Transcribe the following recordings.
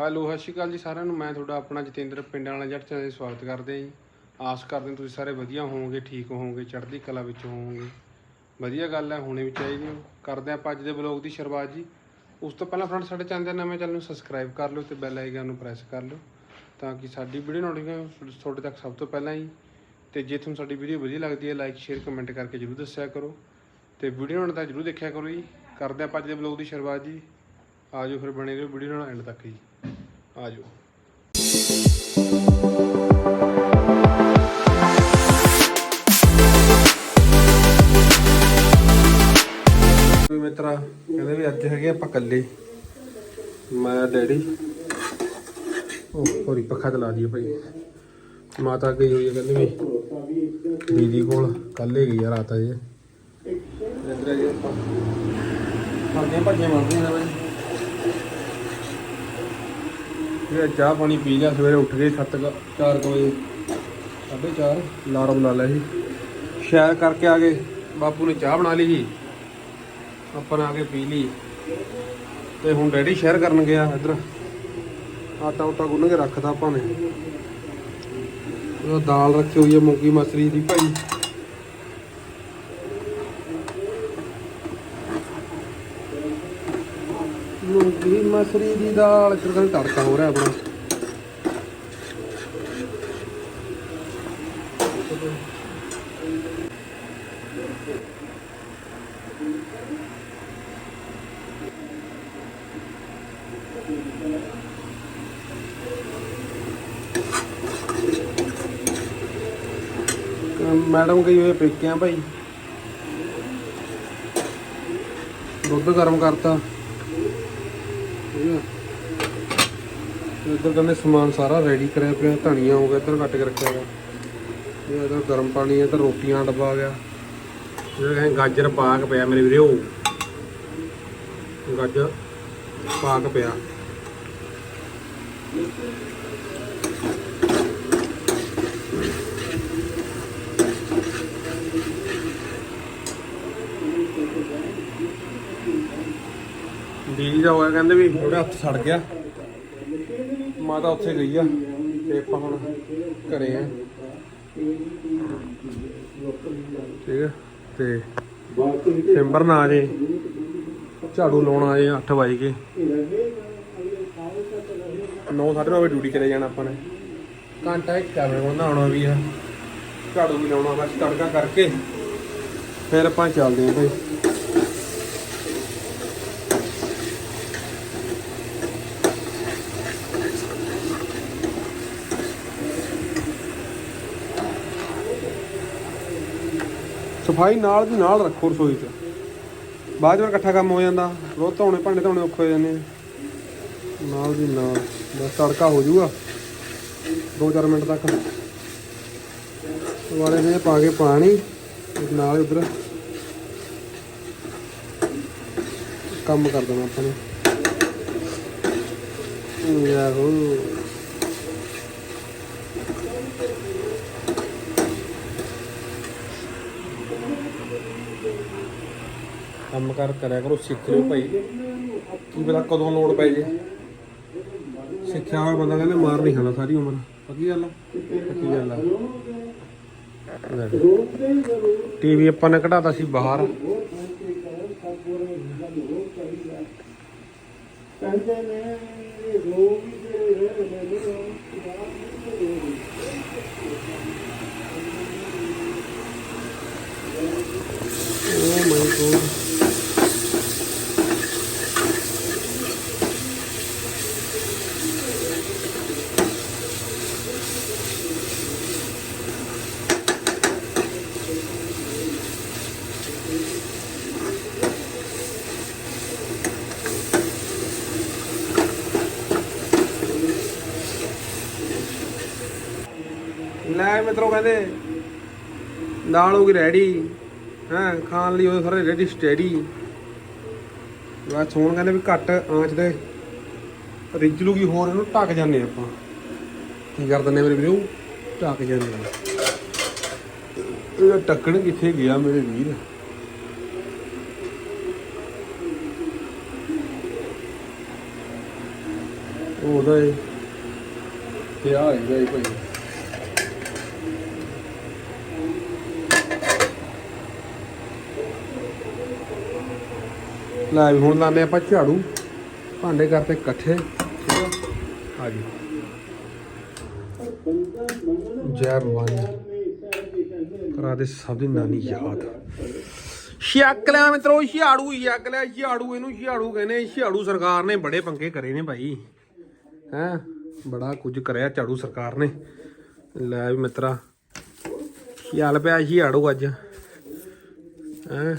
Hello, ਸਤਿ ਸ਼੍ਰੀ ਅਕਾਲ ਜੀ ਸਾਰਿਆਂ ਨੂੰ। ਮੈਂ ਤੁਹਾਡਾ ਆਪਣਾ ਜਤਿੰਦਰ ਪਿੰਡਾਂ ਵਾਲਾ ਜੱਟ ਚੈਨਲ 'ਤੇ ਸਵਾਗਤ ਕਰਦੇ ਹਾਂ ਜੀ। ਆਸ ਕਰਦੇ ਹਾਂ ਤੁਸੀਂ ਸਾਰੇ ਵਧੀਆ ਹੋਵੋਗੇ, ਠੀਕ ਹੋਵੋਗੇ, ਚੜ੍ਹਦੀ ਕਲਾ ਵਿੱਚ ਹੋਵੋਗੇ। ਵਧੀਆ ਗੱਲ ਹੈ, ਹੋਣੀ ਵੀ ਚਾਹੀਦੀ ਹੈ। ਕਰਦੇ ਹਾਂ ਆਪਾਂ ਅੱਜ ਦੇ ਬਲੌਗ ਦੀ ਸ਼ੁਰੂਆਤ ਜੀ। ਉਸ ਤੋਂ ਪਹਿਲਾਂ ਫਰੈਂਡ ਸਾਡੇ ਚੈਨਲ ਦੇ ਨਵੇਂ ਚੈਨਲ ਨੂੰ ਸਬਸਕ੍ਰਾਈਬ ਕਰ ਲਓ ਤੇ ਬੈਲ ਆਈਕਨ ਨੂੰ ਪ੍ਰੈਸ ਕਰ ਲਓ ਤਾਂ ਕਿ ਸਾਡੀ ਵੀਡੀਓ ਨੋਟੀਫਿਕੇਸ਼ਨ ਤੁਹਾਡੇ ਤੱਕ ਸਭ ਤੋਂ ਪਹਿਲਾਂ ਹੀ ਤੇ ਜੇ ਤੁਹਾਨੂੰ ਸਾਡੀ ਵੀਡੀਓ ਵਧੀਆ ਲੱਗਦੀ ਹੈ ਲਾਈਕ ਸ਼ੇਅਰ ਕਮੈਂਟ ਕਰਕੇ ਜਰੂਰ ਦੱਸਿਆ ਕਰੋ। ਤੇ ਵੀਡੀਓ ਨੂੰ ਤਾਂ ਜਰੂਰ ਦੇਖਿਆ ਕਰੋ ਜੀ। ਕਰਦੇ ਹਾਂ ਆਪਾਂ ਅੱਜ ਦੇ ਬਲੌਗ ਦੀ ਸ਼ੁਰੂਆਤ ਜੀ। ਆਜੋ ਫਿਰ ਬਣੇ ਰਹੋ ਵੀਡੀਓ ਨਾਲ ਐਂਡ ਤੱਕ ਜੀ। ਆਜੋ। ਮਿੱਤਰਾ ਕਹਿੰਦੇ ਵੀ ਅੱਜ ਹੈਗੇ ਆਪਾਂ ਇਕੱਲੇ। ਮੈਂ ਡੈਡੀ। ਉਹ ਹੋਰੀ ਪੱਖਾ ਚਲਾ ਦਈਏ ਭਾਈ। ਮਾਤਾ ਗਈ ਹੋਈ ਹੈ ਕਹਿੰਦੇ ਵੀ। ਦੀਦੀ ਕੋਲ ਕੱਲ ਗਈ ਆ ਰਾਤ ਅਜੇ। ਇੱਧਰ ਜੀ ਆਪਾਂ। ਭੱਜੇ ਨੇ ਭਾਈ ਇਹ ਚਾਹ ਪਾਣੀ ਪੀ ਲਿਆ, ਸਵੇਰੇ ਉੱਠ ਗਏ 7 4 ਵਜੇ। 4:30 ਅਲਾਰਮ ਲਾ ਲਿਆ ਸੀ। ਸ਼ੈਰ ਕਰਕੇ ਆ ਗਏ। ਬਾਪੂ ਨੇ ਚਾਹ ਬਣਾ ਲਈ ਸੀ। ਆਪਾਂ ਆ ਕੇ ਪੀ ਲਈ। ਤੇ ਹੁਣ ਡੈਡੀ ਸ਼ੇਅਰ ਕਰਨ ਗਿਆ ਇੱਧਰ। ਆਟਾ ਉਟਾ ਗੁੰਨ ਕੇ ਰੱਖਦਾ ਆਪਾਂ ਨੇ। ਉਹ ਦਾਲ ਰੱਖੀ ਹੋਈ ਹੈ ਮੂੰਗੀ ਮਸਰੀ ਦੀ ਭਾਈ ਮੂੰਗੀ ਮਸਰੀ ਦੀ ਦਾਲ ਇੱਧਰ ਤੜਕਾ ਹੋ ਰਿਹਾ ਆਪਣਾ। ਮੈਡਮ ਗਈ ਹੋਏ ਪੇਕਿਆਂ, ਭਾਈ। ਦੁੱਧ ਗਰਮ ਕਰਤਾ। ਇੱਧਰ ਕਹਿੰਦੇ ਸਮਾਨ ਸਾਰਾ ਰੈਡੀ ਕਰਿਆ ਪਿਆ, ਧਨੀਆ ਹੋ ਗਿਆ, ਇੱਧਰ ਕੱਟ ਕੇ ਰੱਖਿਆ ਗਿਆ ਇਹ ਇੱਧਰ ਗਰਮ ਪਾਣੀ ਇੱਧਰ ਰੋਟੀਆਂ ਦਾ ਡੱਬਾ ਆ ਗਿਆ। ਇਹ ਕਹਿੰਦੇ ਗਾਜਰ ਪਾਕ ਪਿਆ ਮੇਰੇ ਵੀਰੇ। ਉਹ ਗਾਜਰ ਪਾਕ ਪਿਆ। ਦੀਦੀ ਹੋਇਆ, ਕਹਿੰਦੇ ਵੀ ਉਹਦੇ ਹੱਥ ਸੜ ਗਿਆ। ਮਾਤਾ ਉੱਥੇ ਗਈ ਆ, ਤੇ ਆਪਾਂ ਹੁਣ ਘਰੇ ਆ। ਠੀਕ ਹੈ ਤੇ ਸਿੰਬਰ ਨਾ ਜੇ, ਝਾੜੂ ਲਾਉਣ ਆਏ 8 ਵਜੇ ਕੇ 9:30 ਵਜੇ ਡਿਊਟੀ ਚਲੇ ਜਾਣਾ ਆਪਾਂ ਨੇ। ਘੰਟਾ ਇੱਕ ਕੈਮਰੇ ਕੋਲ ਨਹਾਉਣਾ ਵੀ ਆ। ਝਾੜੂ ਵੀ ਲਾਉਣਾ, ਬਸ ਤੜਕਾ ਕਰਕੇ, ਫਿਰ ਆਪਾਂ ਚੱਲਦੇ ਆਂ ਭਾਈ। ਸਫ਼ਾਈ ਨਾਲ ਦੀ ਨਾਲ ਰੱਖੋ ਰਸੋਈ 'ਚ। ਬਾਅਦ ਵਿੱਚ ਇਕੱਠਾ ਕੰਮ ਹੋ ਜਾਂਦਾ। ਰੋਜ਼ ਧੋਣੇ ਭਾਂਡੇ ਧੋਣੇ ਔਖੇ ਹੋ ਜਾਂਦੇ ਨਾਲ ਦੀ ਨਾਲ। ਬਸ ਤੜਕਾ ਹੋ ਜਾਊਗਾ। 2-4 ਮਿੰਟ ਤੱਕ। ਦੁਬਾਰੇ ਨੇ ਪਾ ਕੇ ਪਾਣੀ ਨਾਲ ਉਧਰ ਕੰਮ ਕਰ ਦੇਣਾ ਆਪਾਂ ਨੇ। ਯਾਹੋ ਕੰਮ ਕਰ ਕਰਿਆ ਕਰੋ, ਸਿੱਖ ਲਿਓ ਭਾਈ। ਕੀ ਪਤਾ ਕਦੋਂ ਲੋੜ ਪੈ ਜੇ? ਸਿੱਖਿਆ ਹੋਇਆ ਬੰਦਾ ਕਹਿੰਦੇ ਮਾਰ ਨਹੀਂ ਖਾਣਾ, ਸਾਰੀ ਉਮਰ। ਪੱਕੀ ਗੱਲ ਪੱਕੀ ਗੱਲ ਆ। ਟੀਵੀ ਆਪਾਂ ਨੇ ਕਢਾਤਾ ਸੀ ਬਾਹਰ। Oh my god. ਲੈ ਮਿੱਤਰੋ ਕਹਿੰਦੇ ਦਾਲ ਹੋ ਗਈ ਰੈਡੀ ਹਾਂ, ਖਾਣ ਲਈ ਉਹ ਸਾਰੇ ਰੈਡੀ ਸਟੈਡੀ ਬਸ ਹੁਣ ਕਹਿੰਦੇ ਵੀ ਘੱਟ ਆਂਚ ਤੇ ਰਿੱਝ ਲੂਗੀ, ਹੋਰ ਇਹਨੂੰ ਢੱਕ ਜਾਂਦੇ ਆਪਾਂ। ਕੀ ਕਰ ਦਿੰਦੇ ਮੇਰੇ ਵੀਰੋ? ਢੱਕ ਜਾਂਦੇ ਇਹ ਟੱਕਣ ਕਿੱਥੇ ਗਿਆ ਮੇਰੇ ਵੀਰ? ਉਹਦਾ ਏ ਤੇ ਆ ਭਾਈ? ਲੈ ਵੀ ਹੁਣ ਲਾਣੇ ਆਪਾਂ ਝਾੜੂ। ਭਾਂਡੇ ਕਰਤੇ ਇਕੱਠੇ। ਆ ਜੀ। ਜੈ ਭਵਾਨੀ ਕਰਾ ਦੇ ਸਭ ਦੀ ਨਾਨੀ ਯਾਦ। ਛਿਆਕ ਲਿਆ ਮਿੱਤਰੋ, ਝਾੜੂ ਛਿਆਕ ਲਿਆ ਝਾੜੂ ਇਹਨੂੰ ਝਾੜੂ ਕਹਿੰਦੇ ਝਾੜੂ ਸਰਕਾਰ ਨੇ ਬੜੇ ਪੰਗੇ ਕਰੇ ਨੇ ਭਾਈ। ਹੈ? ਬੜਾ ਕੁਝ ਕਰਿਆ ਝਾੜੂ ਸਰਕਾਰ ਨੇ। ਲੈ ਵੀ ਮਿੱਤਰਾ, ਚੱਲ ਪਿਆ ਝਾੜੂ ਅੱਜ। ਹੈ?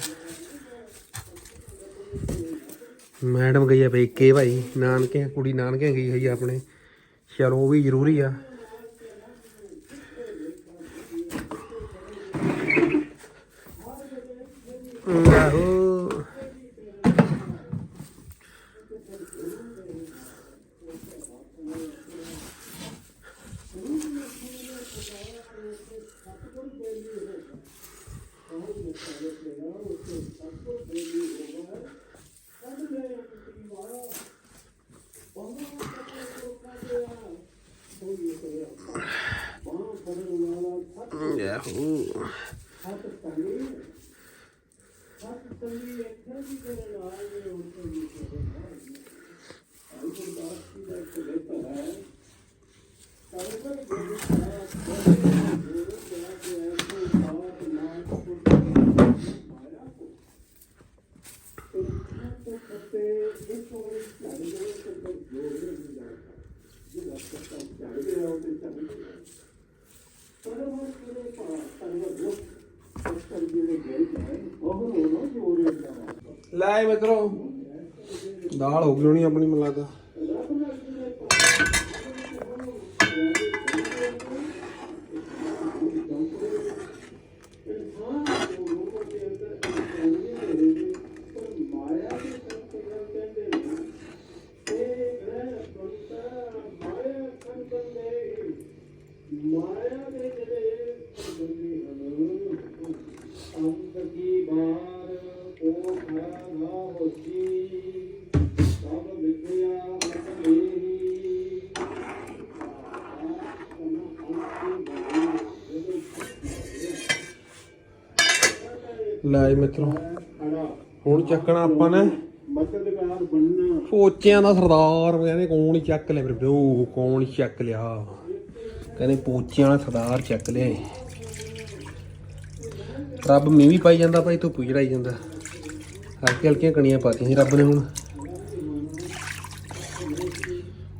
ਮੈਡਮ ਗਈ ਆ ਪੇਕੇ ਭਾਈ ਨਾਨਕੇ ਕੁੜੀ ਨਾਨਕੇ ਗਈ ਹੋਈ ਆ ਆਪਣੇ। ਚਲੋ ਉਹ ਵੀ ਜ਼ਰੂਰੀ ਆ। ਆਹੋ। 여기 편집들에 나와 있는 옷들이 있거든요. ਲੈ ਮਿੱਤਰੋ ਦਾਲ ਹੋ ਗਈ ਹੋਣੀ ਆਪਣੀ ਮੈਨੂੰ ਲੱਗਦਾ। ਲੈ ਮਿੱਤਰੋ। ਹੁਣ ਚੱਕਣਾ ਆਪਾਂ ਨੇ। ਮਦਦਗਾਰ ਪੋਚਿਆਂ ਦਾ ਸਰਦਾਰ ਕਹਿੰਦੇ ਕੌਣ ਚੱਕ ਲਿਆ ਫਿਰ ਉਹ ਕੌਣ ਚੱਕ ਲਿਆ। ਕਹਿੰਦੇ ਪੋਚਿਆਂ ਦਾ ਸਰਦਾਰ ਚੱਕ ਲਿਆ ਰੱਬ ਮੀਂਹ ਵੀ ਪਾਈ ਜਾਂਦਾ ਭਾਈ ਧੁੱਪ ਵੀ ਚੜਾਈ ਜਾਂਦਾ। ਹਲਕੀ ਹਲਕੀਆਂ ਕਣੀਆਂ ਪਾਤੀਆਂ ਸੀ ਰੱਬ ਨੇ ਹੁਣ।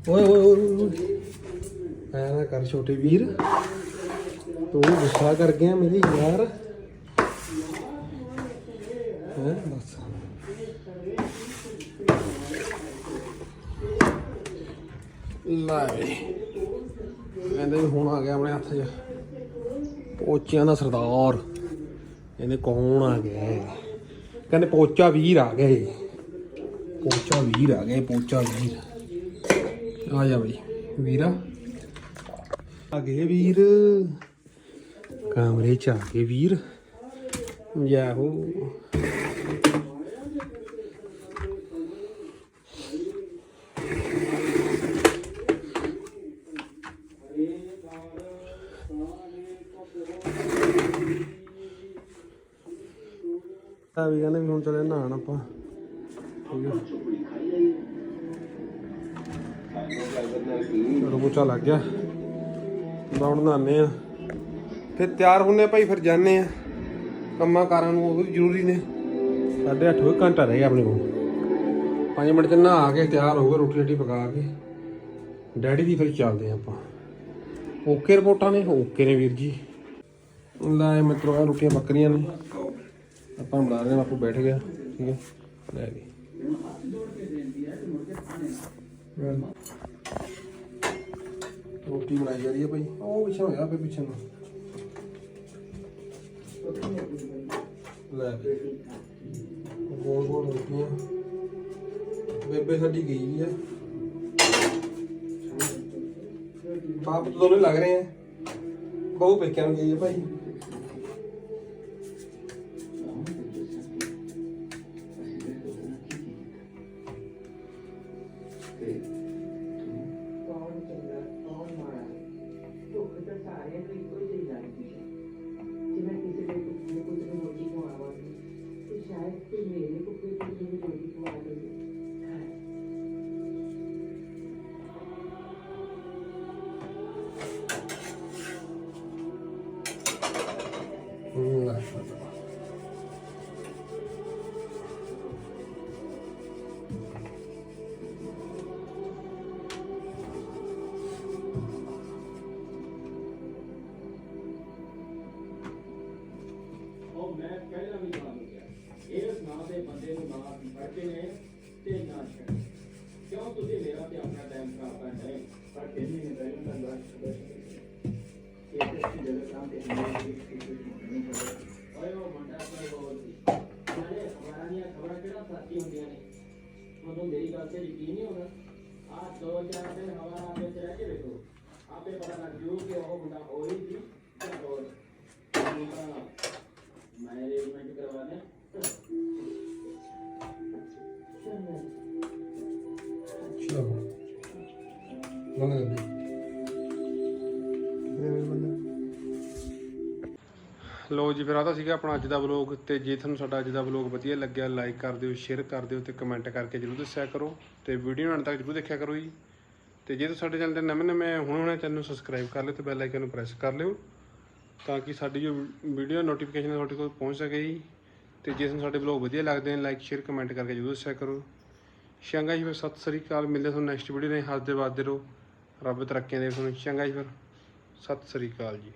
ਓਏ ਓਏ, ਓਏ ਐ ਨਾ ਕਰ ਛੋਟੇ ਵੀਰ। ਤੂੰ ਗੁੱਸਾ ਕਰ ਗਿਆ ਮੇਰੇ ਯਾਰ। ਹੈ ਬਸ ਲੈ ਕਹਿੰਦੇ ਵੀ ਹੁਣ ਆ ਗਿਆ ਆਪਣੇ ਹੱਥ 'ਚ। ਪੋਚਿਆਂ ਦਾ ਸਰਦਾਰ। ਇਹਨੇ ਕੌਣ ਆ ਗਿਆ ਕਹਿੰਦੇ ਪੋਚਾ ਵੀਰ ਆ ਗਏ ਪੋਚਾ ਵੀਰ ਆ ਗਏ ਪੋਚਾ ਵੀਰ। ਆ ਜਾ ਬਈ, ਵੀਰਾ। ਆ ਗਏ ਵੀਰ। ਕਮਰੇ ਚ ਆ ਗਏ ਵੀਰ। ਯਾਹੂ ਆ ਵੀ ਕਹਿੰਦੇ ਵੀ ਹੁਣ ਚਲੇ ਨਹਾਣ ਆਪਾਂ। ਠੀਕ ਚਲੋ ਮੁੱਚਾ ਲੱਗ ਗਿਆ। ਦੌੜ ਨਹਾਉਂਦੇ ਆ। ਫਿਰ ਤਿਆਰ ਹੁੰਨੇ ਭਾਈ, ਫਿਰ ਜਾਂਦੇ ਆ। ਕੰਮਾਂ ਕਾਰਾਂ ਨੂੰ ਉਹ ਵੀ ਜ਼ਰੂਰੀ ਨੇ। ਸਾਢੇ ਅੱਠ ਹੋਏ ਘੰਟਾ ਰਹਿ ਗਿਆ ਆਪਣੇ ਕੋਲ। 5 ਮਿੰਟ ਚ ਨਹਾ ਕੇ ਤਿਆਰ ਹੋ ਗਏ ਰੋਟੀ ਰੋਟੀ ਪਕਾ ਕੇ। ਡੈਡੀ ਦੀ ਫਿਰ ਚੱਲਦੇ ਆ ਆਪਾਂ। ਓਕੇ ਰਿਪੋਰਟਾਂ ਨੇ? ਓਕੇ ਨੇ ਵੀਰ ਜੀ। ਲੈ ਮਿੱਤਰੋ ਆ ਰੋਟੀਆਂ ਬੱਕਰੀਆਂ ਨੇ। ਆਪਾਂ ਬਣਾ ਰਹੇ ਹਾਂ ਆਪੂ ਬੈਠ ਗਿਆ ਠੀਕ ਹੈ। ਲੈ ਵੀ। ਰੋਟੀ ਬਣਾਈ ਜਾ ਰਹੀ ਹੈ ਭਾਈ। ਉਹ ਪਿੱਛੇ ਹੋਇਆ ਫੇ ਪਿੱਛੇ ਨੂੰ। ਲੈ ਵੀ ਗੋਲ ਗੋਲ ਰੋਟੀਆਂ ਬੇਬੇ ਸਾਡੀ ਗਈ ਆ। ਬਾਪ, ਤੋਂ ਦੋਨੇ ਲੱਗ ਰਹੇ ਆ। ਬਹੁ ਪੇਕਿਆਂ ਨੂੰ ਗਈ ਹੈ ਭਾਈ। ਤੁਹਾਨੂੰ ਮੇਰੀ ਗੱਲ ਤੇ ਯਕੀਨ ਨਹੀਂ ਹੋਣਾ ਆ ਦੋ ਚਾਰ ਦਿਨ ਹਵਾ ਵਿੱਚ ਰਹਿ ਕੇ ਵੇਖੋ ਆਪੇ ਪਤਾ ਲੱਗ ਜੂ ਕਿ ਉਹ ਮੁੰਡਾ ਹੋ ਹੀ ਸੀ ਤੇ ਹੋਰ ਮੈਨੇਜਮੈਂਟ ਕਰਵਾ ਦੇ ਚਲੋ ਬੰਦ ਕਰ ਲੋ ਜੀ, ਫਿਰ ਆ ਤਾਂ ਸੀਗਾ ਆਪਣਾ ਅੱਜ ਦਾ ਵਲੌਗ ਤੇ ਜੇ ਤੁਹਾਨੂੰ ਸਾਡਾ ਅੱਜ ਦਾ ਵਲੌਗ ਵਧੀਆ ਲੱਗਿਆ ਲਾਈਕ ਕਰ ਦਿਓ ਸ਼ੇਅਰ ਕਰ ਦਿਓ ਤੇ ਕਮੈਂਟ ਕਰਕੇ ਜਰੂਰ ਦੱਸਿਆ ਕਰੋ ਤੇ ਵੀਡੀਓ ਨੂੰ ਅੰਤ ਤੱਕ ਜਰੂਰ ਦੇਖਿਆ ਕਰੋ ਜੀ। ਤੇ ਜੇ ਤੁਸੀਂ ਸਾਡੇ ਚੈਨਲ ਤੇ ਨਵੇਂ ਨਵੇਂ ਹੁਣ ਹੁਣੇ ਚੈਨਲ ਨੂੰ ਸਬਸਕ੍ਰਾਈਬ ਕਰ ਲਿਓ ਤੇ ਬੈਲ ਆਈਕਨ ਨੂੰ ਪ੍ਰੈਸ ਕਰ ਲਿਓ ਤਾਂ ਕਿ ਸਾਡੀ ਜੋ ਵੀਡੀਓ ਨੋਟੀਫਿਕੇਸ਼ਨ ਤੁਹਾਡੇ ਕੋਲ ਪਹੁੰਚ ਸਕੇ ਜੀ। ਤੇ ਜੇ ਤੁਹਾਨੂੰ ਸਾਡੇ ਵਲੌਗ ਵਧੀਆ ਲੱਗਦੇ ਨੇ ਲਾਈਕ ਸ਼ੇਅਰ ਕਮੈਂਟ ਕਰਕੇ ਜਰੂਰ ਦੱਸਿਆ ਕਰੋ। ਚੰਗਾ ਜੀ, ਫਿਰ ਸਤਿ ਸ੍ਰੀ ਅਕਾਲ, ਮਿਲਦੇ ਤੁਹਾਨੂੰ ਨੈਕਸਟ ਵੀਡੀਓ ਨੇ ਹੱਸਦੇ ਵੱਸਦੇ ਰਹੋ। ਰੱਬ ਤਰੱਕੀਆਂ ਦੇ ਤੁਹਾਨੂੰ ਸ਼ੰਗਾ ਜੀ, ਫਿਰ ਸਤਿ ਸ੍ਰੀ ਅਕਾਲ ਜੀ।